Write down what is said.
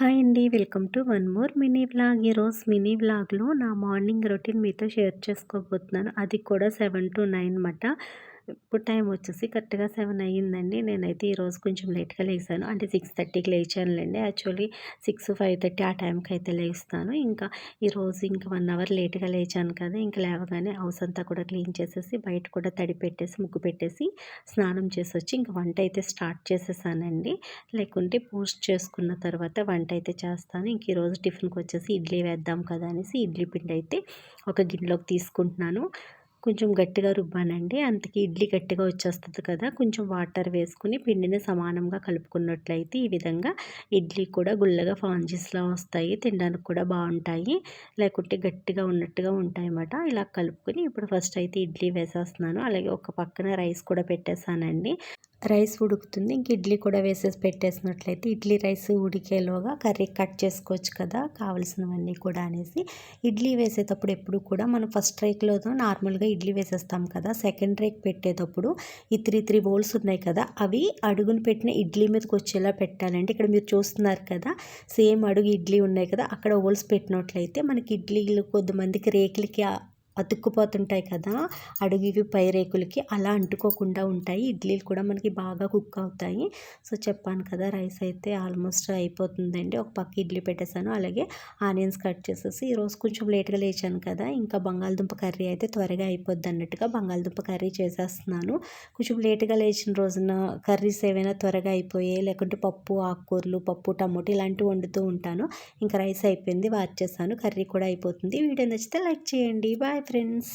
Hi అండి. Welcome to one more mini vlog. ఈరోజు mini వ్లాగ్లో నా మార్నింగ్ రొటీన్ మీతో షేర్ చేసుకోబోతున్నాను. అది కూడా సెవెన్ టు నైన్ అన్నమాట. ఇప్పుడు టైం వచ్చేసి కరెక్ట్గా సెవెన్ అయ్యిందండి. నేనైతే ఈరోజు కొంచెం లేట్గా లేచాను అంటే సిక్స్ థర్టీకి లేచానులేండి. యాక్చువల్లీ సిక్స్ ఫైవ్ థర్టీ ఆ టైంకి అయితే లేస్తాను. ఇంకా ఈరోజు ఇంకా వన్ అవర్ లేట్గా లేచాను కదా! ఇంకా లేవగానే హౌస్ అంతా కూడా క్లీన్ చేసేసి బయట కూడా తడి పెట్టేసి ముగ్గు పెట్టేసి స్నానం చేసి వచ్చి ఇంకా వంట అయితే స్టార్ట్ చేసేసానండి. లేకుంటే పోస్ట్ చేసుకున్న తర్వాత వంట అయితే చేస్తాను. ఇంక ఈరోజు టిఫిన్కి వచ్చేసి ఇడ్లీ వేద్దాం కదా! అనేసి ఇడ్లీ పిండి అయితే ఒక గిన్నెలోకి తీసుకుంటున్నాను. కొంచెం గట్టిగా రుబ్బానండి. అంతకి ఇడ్లీ గట్టిగా వచ్చేస్తుంది కదా కొంచెం వాటర్ వేసుకుని పిండిని సమానంగా కలుపుకున్నట్లయితే ఈ విధంగా ఇడ్లీ కూడా గుల్లగా ఫాంజీస్లా వస్తాయి తినడానికి కూడా బాగుంటాయి లేకుంటే గట్టిగా ఉన్నట్టుగా ఉంటాయన్నమాట. ఇలా కలుపుకొని ఇప్పుడు ఫస్ట్ అయితే ఇడ్లీ వేసేస్తున్నాను. అలాగే ఒక పక్కన రైస్ కూడా పెట్టేశానండి. రైస్ ఉడుకుతుంది. ఇంక ఇడ్లీ కూడా వేసేసి పెట్టేసినట్లయితే ఇడ్లీ రైస్ ఉడికేలోగా కర్రీ కట్ చేసుకోవచ్చు కదా కావలసినవన్నీ కూడా అనేసి. ఇడ్లీ వేసేటప్పుడు ఎప్పుడు కూడా మనం ఫస్ట్ రేక్లో నార్మల్గా ఇడ్లీ వేసేస్తాం కదా సెకండ్ రేక్ పెట్టేటప్పుడు ఈ త్రీ త్రీ బౌల్స్ ఉన్నాయి కదా అవి అడుగును పెట్టిన ఇడ్లీ మీదకి వచ్చేలా పెట్టాలంటే ఇక్కడ మీరు చూస్తున్నారు కదా సేమ్ అడుగు ఇడ్లీ ఉన్నాయి కదా అక్కడ హోల్స్ పెట్టినట్లయితే మనకి ఇడ్లీలు కొద్దిమందికి రేకులకి అతుక్కుపోతుంటాయి కదా అడుగు పైరేకులకి అలా అంటుకోకుండా ఉంటాయి. ఇడ్లీలు కూడా మనకి బాగా కుక్ అవుతాయి. సో చెప్పాను కదా రైస్ అయితే ఆల్మోస్ట్ అయిపోతుందండి. ఒక పక్క ఇడ్లీ పెట్టేశాను. అలాగే ఆనియన్స్ కట్ చేసేసి ఈరోజు కొంచెం లేట్గా లేచాను కదా ఇంకా బంగాళదుంప కర్రీ అయితే త్వరగా అయిపోద్ది అన్నట్టుగా బంగాళదుంప కర్రీ చేసేస్తున్నాను. కొంచెం లేట్గా లేచిన రోజున కర్రీస్ ఏవైనా త్వరగా అయిపోయాయి లేకుంటే పప్పు ఆకుకూరలు పప్పు టమోటో ఇలాంటివి వండుతూ ఉంటాను. ఇంకా రైస్ అయిపోయింది వాచ్ చేశాను. కర్రీ కూడా అయిపోతుంది. వీడియో నచ్చితే లైక్ చేయండి. Bye friends